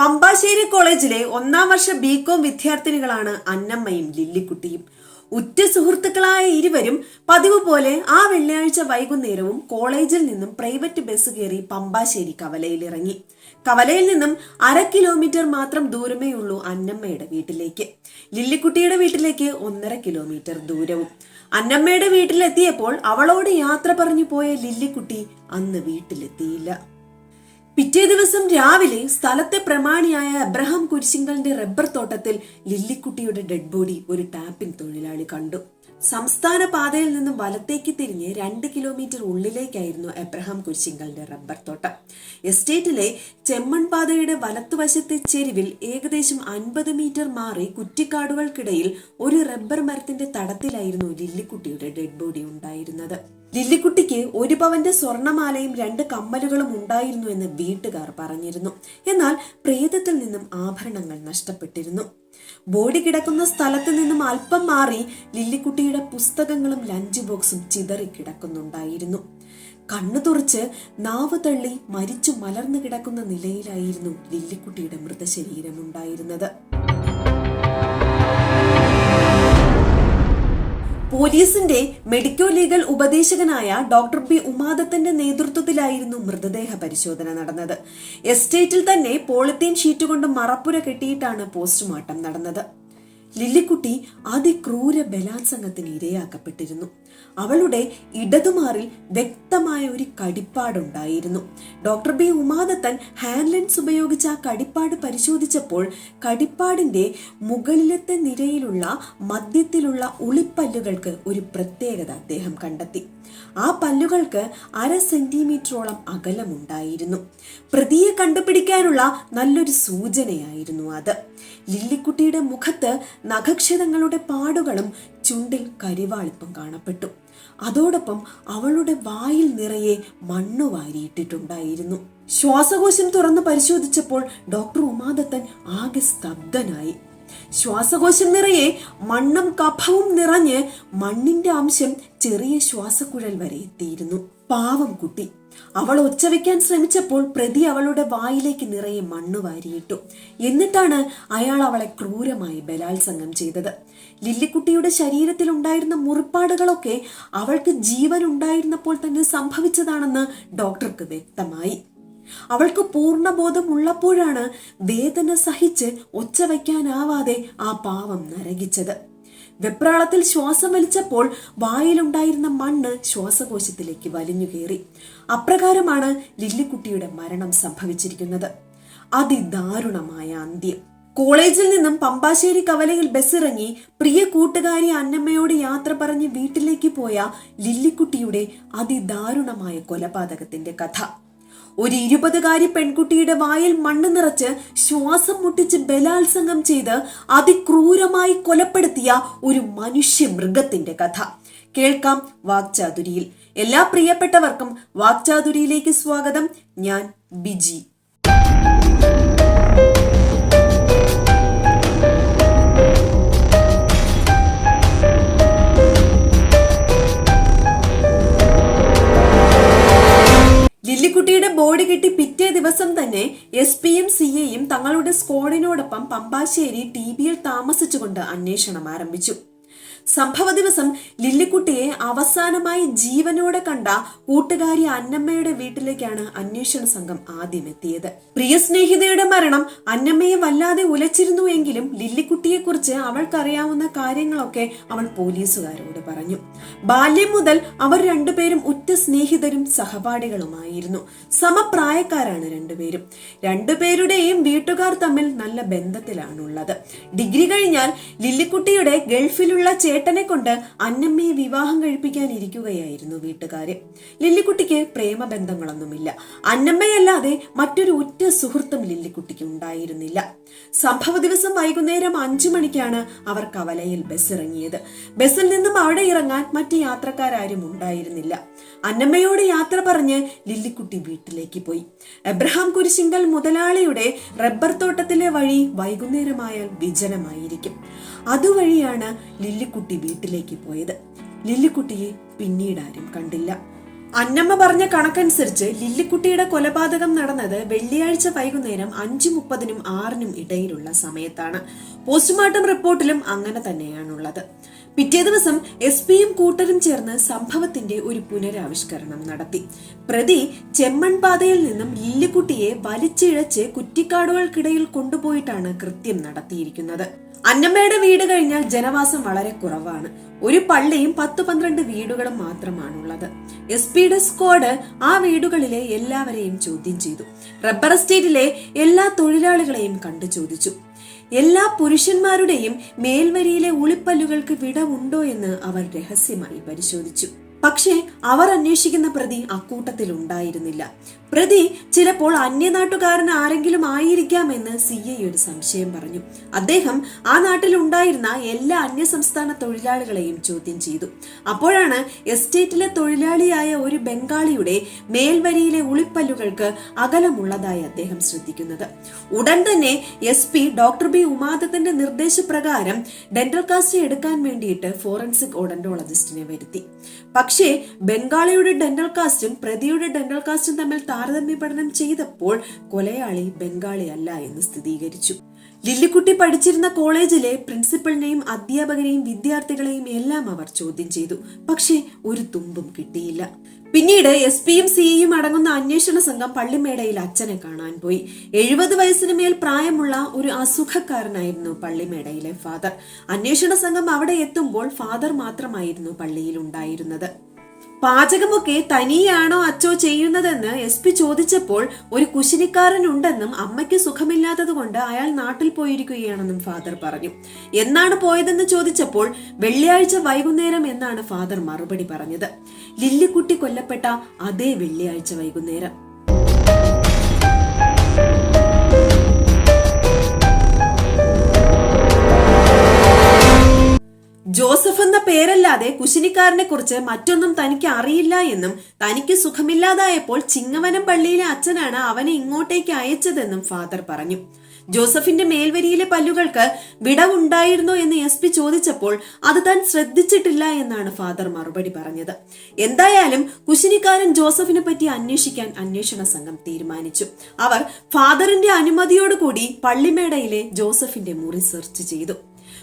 പമ്പാശ്ശേരി കോളേജിലെ ഒന്നാം വർഷ ബികോം വിദ്യാർത്ഥിനികളാണ് അന്നമ്മയും ലില്ലിക്കുട്ടിയും. ഉറ്റ സുഹൃത്തുക്കളായ ഇരുവരും പതിവ് പോലെ ആ വെള്ളിയാഴ്ച വൈകുന്നേരവും കോളേജിൽ നിന്നും പ്രൈവറ്റ് ബസ് കയറി പമ്പാശ്ശേരി കവലയിൽ ഇറങ്ങി കവലയിൽ നിന്നും അര കിലോമീറ്റർ മാത്രം ദൂരമേ ഉള്ളൂ അന്നമ്മയുടെ വീട്ടിലേക്ക്. ലില്ലിക്കുട്ടിയുടെ വീട്ടിലേക്ക് ഒന്നര കിലോമീറ്റർ ദൂരവും. അന്നമ്മയുടെ വീട്ടിലെത്തിയപ്പോൾ അവളോട് യാത്ര പറഞ്ഞു പോയ ലില്ലിക്കുട്ടി അന്ന് വീട്ടിലെത്തിയില്ല. പിറ്റേ ദിവസം രാവിലെ സ്ഥലത്തെ പ്രമാണിയായ അബ്രഹാം കുരിശിങ്കലിന്റെ റബ്ബർ തോട്ടത്തിൽ ലില്ലിക്കുട്ടിയുടെ ഡെഡ് ബോഡി ഒരു ടാപ്പിംഗ് തൊഴിലാളി കണ്ടു. സംസ്ഥാന പാതയിൽ നിന്നും വലത്തേക്ക് തിരിഞ്ഞ് രണ്ട് കിലോമീറ്റർ ഉള്ളിലേക്കായിരുന്നു എബ്രഹാം കുരിശിങ്കലിന്റെ റബ്ബർ തോട്ടം. എസ്റ്റേറ്റിലെ ചെമ്മൺ പാതയുടെ വലത്തുവശത്തെ ചെരുവിൽ ഏകദേശം അൻപത് മീറ്റർ മാറി കുറ്റിക്കാടുകൾക്കിടയിൽ ഒരു റബ്ബർ മരത്തിന്റെ തടത്തിലായിരുന്നു ലില്ലിക്കുട്ടിയുടെ ഡെഡ് ബോഡി ഉണ്ടായിരുന്നത്. ലില്ലിക്കുട്ടിക്ക് ഒരു പവന്റെ സ്വർണമാലയും രണ്ട് കമ്മലുകളും ഉണ്ടായിരുന്നു എന്ന് വീട്ടുകാർ പറഞ്ഞിരുന്നു. എന്നാൽ പ്രേതത്തിൽ നിന്നും ആഭരണങ്ങൾ നഷ്ടപ്പെട്ടിരുന്നു. ബോഡി കിടക്കുന്ന സ്ഥലത്ത് നിന്നും അല്പം മാറി ലില്ലിക്കുട്ടിയുടെ പുസ്തകങ്ങളും ലഞ്ച് ബോക്സും ചിതറി കിടക്കുന്നുണ്ടായിരുന്നു. കണ്ണു തുറച്ച് നാവ് തള്ളി മരിച്ചു മലർന്നു കിടക്കുന്ന നിലയിലായിരുന്നു ലില്ലിക്കുട്ടിയുടെ മൃതശരീരം പോലീസിന്റെ മെഡിക്കോ ലീഗൽ ഉപദേശകനായ ഡോക്ടർ ബി ഉമാദത്തിന്റെ നേതൃത്വത്തിലായിരുന്നു മൃതദേഹ പരിശോധന നടന്നത്. എസ്റ്റേറ്റിൽ തന്നെ പോളിത്തീൻ ഷീറ്റ് കൊണ്ട് മറപ്പുര കെട്ടിയിട്ടാണ് പോസ്റ്റ്മോർട്ടം നടന്നത്. ലില്ലിക്കുട്ടി അതിക്രൂര ബലാത്സംഗത്തിന് ഇരയാക്കപ്പെട്ടിരുന്നു. അവളുടെ ഇടതുമാറിൽ വ്യക്തമായ ഒരു കടിപ്പാടുണ്ടായിരുന്നു. Doctor B. Umadathan hand lens ഉപയോഗിച്ച് ആ കടിപ്പാട് പരിശോധിച്ചപ്പോൾ കടിപ്പാടിന്റെ മുകളിലത്തെ നിരയിലുള്ള മധ്യത്തിലുള്ള ഉളിപ്പല്ലുകൾക്ക് ഒരു പ്രത്യേകത അദ്ദേഹം കണ്ടെത്തി. ആ പല്ലുകൾക്ക് അര സെന്റിമീറ്ററോളം അകലമുണ്ടായിരുന്നു. പ്രതിയെ കണ്ടുപിടിക്കാനുള്ള നല്ലൊരു സൂചനയായിരുന്നു അത്. ലില്ലിക്കുട്ടിയുടെ മുഖത്ത് നഖക്ഷതങ്ങളുടെ പാടുകളും ചുണ്ടിൽ കരിവാളിപ്പം കാണപ്പെട്ടു. അതോടൊപ്പം അവളുടെ വായിൽ നിറയെ മണ്ണു വാരിയിട്ടിട്ടുണ്ടായിരുന്നു. ശ്വാസകോശം തുറന്ന് പരിശോധിച്ചപ്പോൾ ഡോക്ടർ ഉമാദത്തൻ ആകെ സ്തബ്ധനായി. ശ്വാസകോശം നിറയെ മണ്ണും കഫവും നിറഞ്ഞ് മണ്ണിന്റെ അംശം ചെറിയ ശ്വാസക്കുഴൽ വരെ എത്തിയിരുന്നു. പാവം കുട്ടി. അവൾ ഒച്ചവെക്കാൻ ശ്രമിച്ചപ്പോൾ പ്രതി അവളുടെ വായിലേക്ക് നിറയെ മണ്ണ് വാരിയിട്ടു. എന്നിട്ടാണ് അയാൾ അവളെ ക്രൂരമായി ബലാത്സംഗം ചെയ്തത്. ലില്ലിക്കുട്ടിയുടെ ശരീരത്തിൽ ഉണ്ടായിരുന്ന മുറിപ്പാടുകളൊക്കെ അവൾക്ക് ജീവൻ ഉണ്ടായിരുന്നപ്പോൾ തന്നെ സംഭവിച്ചതാണെന്ന് ഡോക്ടർക്ക് വ്യക്തമായി. അവൾക്ക് പൂർണബോധം ഉള്ളപ്പോഴാണ് വേദന സഹിച്ച് ഒച്ച വയ്ക്കാനാവാതെ ആ പാവം നരകിച്ചത്. വെപ്രാളത്തിൽ ശ്വാസം വലിച്ചപ്പോൾ വായിലുണ്ടായിരുന്ന മണ്ണ് ശ്വാസകോശത്തിലേക്ക് വലിഞ്ഞു കയറി. അപ്രകാരമാണ് ലില്ലിക്കുട്ടിയുടെ മരണം സംഭവിച്ചിരിക്കുന്നത്. അതിദാരുണമായ അന്ത്യം. കോളേജിൽ നിന്നും പമ്പാശ്ശേരി കവലയിൽ ബസ്സിറങ്ങി പ്രിയ കൂട്ടുകാരി അന്നമ്മയോട് യാത്ര പറഞ്ഞ് വീട്ടിലേക്ക് പോയ ലില്ലിക്കുട്ടിയുടെ അതിദാരുണമായ കൊലപാതകത്തിന്റെ കഥ. ഒരു ഇരുപതുകാരി പെൺകുട്ടിയുടെ വായിൽ മണ്ണ് നിറച്ച് ശ്വാസം മുട്ടിച്ച് ബലാത്സംഗം ചെയ്ത് അതിക്രൂരമായി കൊലപ്പെടുത്തിയ ഒരു മനുഷ്യ മൃഗത്തിന്റെ കഥ. കേൾക്കാം വാക്ചാതുരിയിൽ. എല്ലാ പ്രിയപ്പെട്ടവർക്കും വാക്ചാതുരിയിലേക്ക് സ്വാഗതം. ഞാൻ ബിജി. കിട്ടി പിറ്റേ ദിവസം തന്നെ എസ് പിയും സി എയും തങ്ങളുടെ സ്ക്വാഡിനോടൊപ്പം പമ്പാശ്ശേരി ടി ബിയിൽ താമസിച്ചുകൊണ്ട് അന്വേഷണം ആരംഭിച്ചു. സംഭവ ദിവസം ലില്ലിക്കുട്ടിയെ അവസാനമായി ജീവനോടെ കണ്ട കൂട്ടുകാരി അന്നമ്മയുടെ വീട്ടിലേക്കാണ് അന്വേഷണ സംഘം ആദ്യം എത്തിയത് പ്രിയ സ്നേഹിതയുടെ മരണം അന്നമ്മയെ വല്ലാതെ ഉലച്ചിരുന്നു എങ്കിലും ലില്ലിക്കുട്ടിയെ ലില്ലിക്കുട്ടിയെക്കുറിച്ച് അവൾക്കറിയാവുന്ന കാര്യങ്ങളൊക്കെ അവൾ പോലീസുകാരോട് പറഞ്ഞു. ബാല്യം മുതൽ അവർ രണ്ടുപേരും ഉറ്റ സ്നേഹിതരും സഹപാഠികളുമായിരുന്നു. സമപ്രായക്കാരാണ് രണ്ടുപേരും. രണ്ടുപേരുടെയും വീട്ടുകാർ തമ്മിൽ നല്ല ബന്ധത്തിലാണുള്ളത്. ഡിഗ്രി കഴിഞ്ഞാൽ ലില്ലിക്കുട്ടിയുടെ ഗൾഫിലുള്ള ചേട്ടനെ കൊണ്ട് അന്നമ്മയെ വിവാഹം കഴിപ്പിക്കാൻ ഇരിക്കുകയായിരുന്നു വീട്ടുകാര്. ലില്ലിക്കുട്ടിക്ക് പ്രേമബന്ധങ്ങളൊന്നുമില്ല. അന്നമ്മയല്ലാതെ മറ്റൊരു ഉറ്റ സുഹൃത്തും ലില്ലിക്കുട്ടിക്ക് ഉണ്ടായിരുന്നില്ല. സംഭവ ദിവസം വൈകുന്നേരം അഞ്ചു മണിക്കാണ് അവർ കവലയിൽ ബസ് ഇറങ്ങിയത് ബസ്സിൽ നിന്നും അവിടെ ഇറങ്ങാൻ മറ്റ് യാത്രക്കാരും ഉണ്ടായിരുന്നില്ല. അന്നമ്മയോട് യാത്ര പറഞ്ഞ് ലില്ലിക്കുട്ടി വീട്ടിലേക്ക് പോയി. എബ്രഹാം കുരിശിങ്കൽ മുതലാളിയുടെ റബ്ബർ തോട്ടത്തിലെ വഴി വൈകുന്നേരമായാൽ വിജനമായിരിക്കും. അതുവഴിയാണ് ലില്ലിക്കുട്ടി വീട്ടിലേക്ക് പോയത്. ലില്ലിക്കുട്ടിയെ പിന്നീട് ആരും കണ്ടില്ല. അന്നമ്മ പറഞ്ഞ കണക്കനുസരിച്ച് ലില്ലിക്കുട്ടിയുടെ കൊലപാതകം നടന്നത് വെള്ളിയാഴ്ച വൈകുന്നേരം അഞ്ചു മുപ്പതിനും ആറിനും ഇടയിലുള്ള സമയത്താണ്. പോസ്റ്റ്മോർട്ടം റിപ്പോർട്ടിലും അങ്ങനെ തന്നെയാണുള്ളത്. പിറ്റേ ദിവസം എസ് പിയും കൂട്ടരും ചേർന്ന് സംഭവത്തിന്റെ ഒരു പുനരാവിഷ്കരണം നടത്തി. പ്രതി ചെമ്മൺപാതയിൽ നിന്നും ലില്ലിക്കുട്ടിയെ വലിച്ചിഴച്ച് കുറ്റിക്കാടുകൾക്കിടയിൽ കൊണ്ടുപോയിട്ടാണ് കൃത്യം നടത്തിയിരിക്കുന്നത്. അന്നമ്മയുടെ വീട് കഴിഞ്ഞാൽ ജനവാസം വളരെ കുറവാണ്. ഒരു പള്ളിയും പത്ത് പന്ത്രണ്ട് വീടുകളും മാത്രമാണുള്ളത്. എസ് പിയുടെ സ്ക്വാഡ് ആ വീടുകളിലെ എല്ലാവരെയും ചോദ്യം ചെയ്തു. റബ്ബർ എസ്റ്റേറ്റിലെ എല്ലാ തൊഴിലാളികളെയും കണ്ടു ചോദിച്ചു. എല്ലാ പുരുഷന്മാരുടെയും മേൽവരിയിലെ ഉളിപ്പല്ലുകൾക്ക് വിടവുണ്ടോ എന്ന് അവർ രഹസ്യമായി പരിശോധിച്ചു. പക്ഷേ അവർ അന്വേഷിക്കുന്ന പ്രതി അക്കൂട്ടത്തിൽ ഉണ്ടായിരുന്നില്ല പ്രതി ചിലപ്പോൾ അന്യനാട്ടുകാരൻ ആരെങ്കിലും ആയിരിക്കാമെന്ന് സി ഐ ഒരു സംശയം പറഞ്ഞു. അദ്ദേഹം ആ നാട്ടിൽ ഉണ്ടായിരുന്ന എല്ലാ അന്യസംസ്ഥാന തൊഴിലാളികളെയും ചോദ്യം ചെയ്തു. അപ്പോഴാണ് എസ്റ്റേറ്റിലെ തൊഴിലാളിയായ ഒരു ബംഗാളിയുടെ മേൽവരിയിലെ ഉളിപ്പല്ലുകൾക്ക് അകലമുള്ളതായി അദ്ദേഹം ശ്രദ്ധിക്കുന്നത്. ഉടൻ തന്നെ എസ് പി ഡോക്ടർ ബി ഉമാദത്തിന്റെ നിർദ്ദേശപ്രകാരം ഡെന്റൽ കാസ്റ്റ് എടുക്കാൻ വേണ്ടിയിട്ട് ഫോറൻസിക് ഓഡന്റോളജിസ്റ്റിനെ വരുത്തി. പക്ഷേ ബംഗാളിയുടെ ഡെന്റൽ കാസ്റ്റും പ്രതിയുടെ ഡെന്റൽ കാസ്റ്റും തമ്മിൽ താരതമ്യ പഠനം ചെയ്തപ്പോൾ കൊലയാളി ബംഗാളി അല്ല എന്ന് സ്ഥിരീകരിച്ചു. ലില്ലിക്കുട്ടി പഠിച്ചിരുന്ന കോളേജിലെ പ്രിൻസിപ്പളിനെയും അധ്യാപകരെയും വിദ്യാർത്ഥികളെയും എല്ലാം അവർ ചോദ്യം ചെയ്തു. പക്ഷേ ഒരു തുമ്പും കിട്ടിയില്ല. പിന്നീട് എസ് പിയും സിയും അടങ്ങുന്ന അന്വേഷണ സംഘം പള്ളിമേടയിൽ അച്ഛനെ കാണാൻ പോയി. എഴുപത് വയസ്സിന് മേൽ പ്രായമുള്ള ഒരു അസുഖക്കാരനായിരുന്നു പള്ളിമേടയിലെ ഫാദർ. അന്വേഷണ സംഘം അവിടെ എത്തുമ്പോൾ ഫാദർ മാത്രമായിരുന്നു പള്ളിയിൽ ഉണ്ടായിരുന്നത്. പാചകമൊക്കെ തനിയാണോ അച്ചോ ചെയ്യുന്നതെന്ന് എസ് പി ചോദിച്ചപ്പോൾ ഒരു കുശിനിക്കാരൻ ഉണ്ടെന്നും അമ്മയ്ക്ക് സുഖമില്ലാത്തതുകൊണ്ട് അയാൾ നാട്ടിൽ പോയിരിക്കുകയാണെന്നും ഫാദർ പറഞ്ഞു. എന്നാണ് പോയതെന്ന് ചോദിച്ചപ്പോൾ വെള്ളിയാഴ്ച വൈകുന്നേരം എന്നാണ് ഫാദർ മറുപടി പറഞ്ഞത്. ലില്ലിക്കുട്ടി കൊല്ലപ്പെട്ട അതേ വെള്ളിയാഴ്ച വൈകുന്നേരം. ജോസഫ് എന്ന പേരല്ലാതെ കുശിനിക്കാരനെ കുറിച്ച് മറ്റൊന്നും തനിക്ക് അറിയില്ല എന്നും തനിക്ക് സുഖമില്ലാതായപ്പോൾ ചിങ്ങവനം പള്ളിയിലെ അച്ഛനാണ് അവനെ ഇങ്ങോട്ടേക്ക് അയച്ചതെന്നും ഫാദർ പറഞ്ഞു. ജോസഫിന്റെ മേൽവരിയിലെ പല്ലുകൾക്ക് വിടവുണ്ടായിരുന്നോ എന്ന് എസ് പി ചോദിച്ചപ്പോൾ അത് താൻ ശ്രദ്ധിച്ചിട്ടില്ല എന്നാണ് ഫാദർ മറുപടി പറഞ്ഞത്. എന്തായാലും കുശിനിക്കാരൻ ജോസഫിനെ പറ്റി അന്വേഷിക്കാൻ അന്വേഷണ സംഘം തീരുമാനിച്ചു. അവർ ഫാദറിന്റെ അനുമതിയോടുകൂടി പള്ളിമേടയിലെ ജോസഫിന്റെ മുറി സെർച്ച് ചെയ്തു.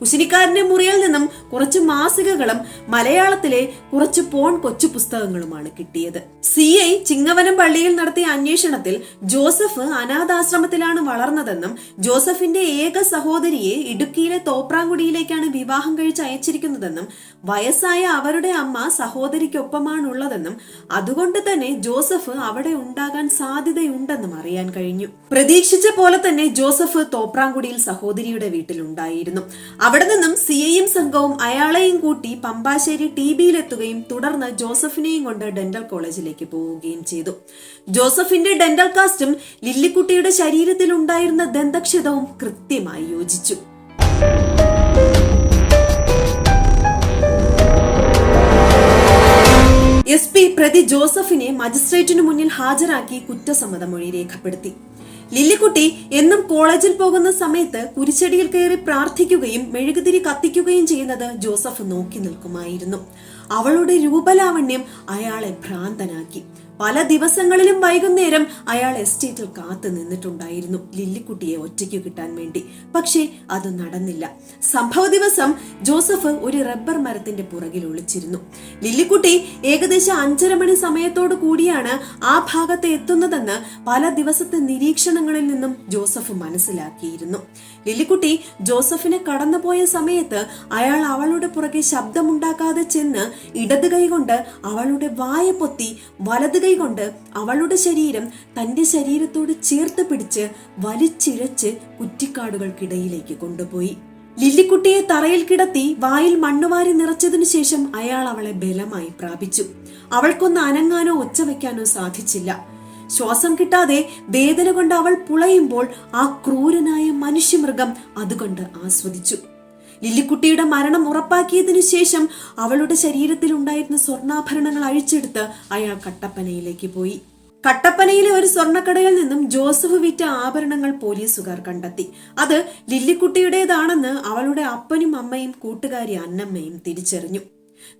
കുശിനിക്കാരന്റെ മുറിയിൽ നിന്നും കുറച്ച് മാസികകളും മലയാളത്തിലെ കുറച്ച് പോൺ കൊച്ചു പുസ്തകങ്ങളുമാണ് കിട്ടിയത്. സി ഐ ചിങ്ങവനം പള്ളിയിൽ നടത്തിയ അന്വേഷണത്തിൽ ജോസഫ് അനാഥാശ്രമത്തിലാണ് വളർന്നതെന്നും ജോസഫിന്റെ ഏക സഹോദരിയെ ഇടുക്കിയിലെ തോപ്രാങ്കുടിയിലേക്കാണ് വിവാഹം കഴിച്ച് അയച്ചിരിക്കുന്നതെന്നും വയസ്സായ അവരുടെ അമ്മ സഹോദരിക്കൊപ്പമാണുള്ളതെന്നും അതുകൊണ്ട് തന്നെ ജോസഫ് അവിടെ ഉണ്ടാകാൻ സാധ്യതയുണ്ടെന്നും അറിയാൻ കഴിഞ്ഞു. പ്രതീക്ഷിച്ച പോലെ തന്നെ ജോസഫ് തോപ്രാങ്കുടിയിൽ സഹോദരിയുടെ വീട്ടിലുണ്ടായിരുന്നു. അവിടെ നിന്നും സി ഐയും സംഘവും അയാളെയും കൂട്ടി പമ്പാശ്ശേരി ടി ബിയിലെത്തുകയും തുടർന്ന് ജോസഫിനെയും കൊണ്ട് ഡെന്റൽ കോളേജിലേക്ക് പോവുകയും ചെയ്തു. ജോസഫിന്റെ ഡെന്റൽ കാസ്റ്റും ലില്ലിക്കുട്ടിയുടെ ശരീരത്തിൽ ഉണ്ടായിരുന്ന ദന്തക്ഷതവും കൃത്യമായി യോജിച്ചു. എസ് പി പ്രതി ജോസഫിനെ മജിസ്ട്രേറ്റിനു മുന്നിൽ ഹാജരാക്കി കുറ്റസമ്മതമൊഴി രേഖപ്പെടുത്തി. ലില്ലിക്കുട്ടി എന്നും കോളേജിൽ പോകുന്ന സമയത്ത് കുരിശടിയിൽ കയറി പ്രാർത്ഥിക്കുകയും മെഴുകുതിരി കത്തിക്കുകയും ചെയ്യുന്നത് ജോസഫ് നോക്കി നിൽക്കുമായിരുന്നു. അവളുടെ രൂപലാവണ്യം അയാളെ ഭ്രാന്തനാക്കി. പല ദിവസങ്ങളിലും വൈകുന്നേരം അയാൾ എസ്റ്റേറ്റിൽ കാത്തു നിന്നിട്ടുണ്ടായിരുന്നു. ലില്ലിക്കുട്ടിയെ ഒറ്റയ്ക്ക് കിട്ടാൻ വേണ്ടി. പക്ഷേ അത് നടന്നില്ല. സംഭവ ദിവസം ജോസഫ് ഒരു റബ്ബർ മരത്തിന്റെ പുറകിൽ ഒളിച്ചിരുന്നു. ലില്ലിക്കുട്ടി ഏകദേശം അഞ്ചര മണി സമയത്തോടു കൂടിയാണ് ആ ഭാഗത്ത് എത്തുന്നതെന്ന് പല ദിവസത്തെ നിരീക്ഷണങ്ങളിൽ നിന്നും ജോസഫ് മനസ്സിലാക്കിയിരുന്നു. ലില്ലിക്കുട്ടി ജോസഫിനെ കടന്നുപോയ സമയത്ത് അയാൾ അവളുടെ പുറകെ ശബ്ദമുണ്ടാക്കാതെ ചെന്ന് ഇടത് കൈകൊണ്ട് അവളുടെ വായ പൊത്തി വലത് കൈ കൊണ്ട് അവളുടെ ശരീരം തന്റെ ശരീരത്തോട് ചേർത്ത് പിടിച്ച് വലിച്ചിരച്ച് കുറ്റിക്കാടുകൾക്കിടയിലേക്ക് കൊണ്ടുപോയി. ലില്ലിക്കുട്ടിയെ തറയിൽ കിടത്തി വായിൽ മണ്ണുവാരി നിറച്ചതിനു ശേഷം അയാൾ അവളെ ബലമായി പ്രാപിച്ചു. അവൾക്കൊന്ന് അനങ്ങാനോ ഒച്ച വയ്ക്കാനോ സാധിച്ചില്ല. ശ്വാസം കിട്ടാതെ വേദന കൊണ്ട് അവൾ പുളയുമ്പോൾ ആ ക്രൂരനായ മനുഷ്യമൃഗം അതുകൊണ്ട് ആസ്വദിച്ചു. ലില്ലിക്കുട്ടിയുടെ മരണം ഉറപ്പാക്കിയതിനു ശേഷം അവളുടെ ശരീരത്തിൽ ഉണ്ടായിരുന്ന സ്വർണാഭരണങ്ങൾ അഴിച്ചെടുത്ത് അയാൾ കട്ടപ്പനയിലേക്ക് പോയി. കട്ടപ്പനയിലെ ഒരു സ്വർണക്കടയിൽ നിന്നും ജോസഫ് വിറ്റ ആഭരണങ്ങൾ പോലീസുകാർ കണ്ടെത്തി. അത് ലില്ലിക്കുട്ടിയുടേതാണെന്ന് അവളുടെ അപ്പനും അമ്മയും കൂട്ടുകാരി അന്നമ്മയും തിരിച്ചറിഞ്ഞു.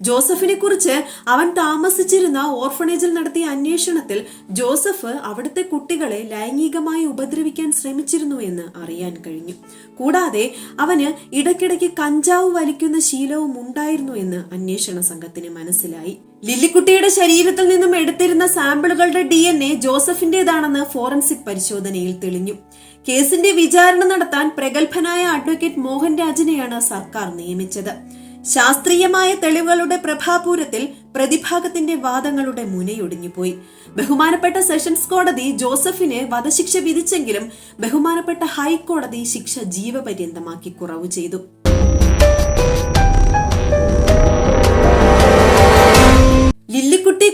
ജോസഫിനെ കുറിച്ച് അവൻ താമസിച്ചിരുന്ന ഓർഫണേജിൽ നടത്തിയ അന്വേഷണത്തിൽ ജോസഫ് അവിടുത്തെ കുട്ടികളെ ലൈംഗികമായി ഉപദ്രവിക്കാൻ ശ്രമിച്ചിരുന്നു എന്ന് അറിയാൻ കഴിഞ്ഞു. കൂടാതെ അവന് ഇടയ്ക്കിടയ്ക്ക് കഞ്ചാവ് വലിക്കുന്ന ശീലവും ഉണ്ടായിരുന്നു എന്ന് അന്വേഷണ സംഘത്തിന് മനസ്സിലായി. ലില്ലിക്കുട്ടിയുടെ ശരീരത്തിൽ നിന്നും എടുത്തിരുന്ന സാമ്പിളുകളുടെ ഡി എൻ എ ജോസഫിന്റേതാണെന്ന് ഫോറൻസിക് പരിശോധനയിൽ തെളിഞ്ഞു. കേസിന്റെ വിചാരണ നടത്താൻ പ്രഗത്ഭനായ അഡ്വക്കേറ്റ് മോഹൻ രാജിനെയാണ് സർക്കാർ നിയമിച്ചത്. ശാസ്ത്രീയമായ തെളിവുകളുടെ പ്രഭാപൂരത്തിൽ പ്രതിഭാഗത്തിന്റെ വാദങ്ങളുടെ മുനയൊടിഞ്ഞുപോയി. ബഹുമാനപ്പെട്ട സെഷൻസ് കോടതി ജോസഫിന് വധശിക്ഷ വിധിച്ചെങ്കിലും ബഹുമാനപ്പെട്ട ഹൈക്കോടതി ശിക്ഷ ജീവപര്യന്തമാക്കി കുറവ് ചെയ്തു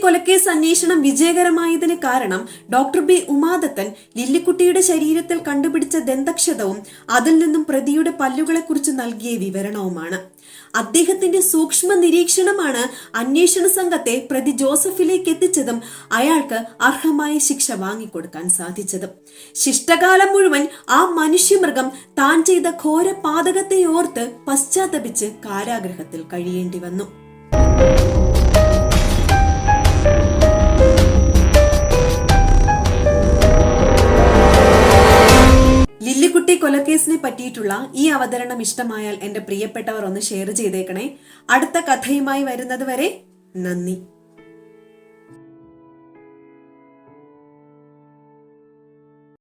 കൊലക്കേസ് അന്വേഷണം വിജയകരമായതിന് കാരണം ഡോക്ടർ ബി ഉമാദത്തൻ ലില്ലിക്കുട്ടിയുടെ ശരീരത്തിൽ കണ്ടുപിടിച്ച ദന്തക്ഷതവും അതിൽ നിന്നും പ്രതിയുടെ പല്ലുകളെക്കുറിച്ച് നൽകിയ വിവരണവുമാണ്. അദ്ദേഹത്തിന്റെ സൂക്ഷ്മ നിരീക്ഷണമാണ് അന്വേഷണ സംഘത്തെ പ്രതി ജോസഫിലേക്ക് എത്തിച്ചതും അയാൾക്ക് അർഹമായ ശിക്ഷ വാങ്ങിക്കൊടുക്കാൻ സാധിച്ചതും. ശിഷ്ടകാലം മുഴുവൻ ആ മനുഷ്യമൃഗം താൻ ചെയ്ത ഘോര പാതകത്തെ ഓർത്ത് പശ്ചാത്തപിച്ച് കാരാഗ്രഹത്തിൽ കഴിയേണ്ടി വന്നു. കൊലക്കേസിനെ പറ്റിയിട്ടുള്ള ഈ അവതരണം ഇഷ്ടമായാൽ എന്റെ പ്രിയപ്പെട്ടവർ ഒന്ന് ഷെയർ ചെയ്തേക്കണേ. അടുത്ത കഥയുമായി വരുന്നത് വരെ നന്ദി.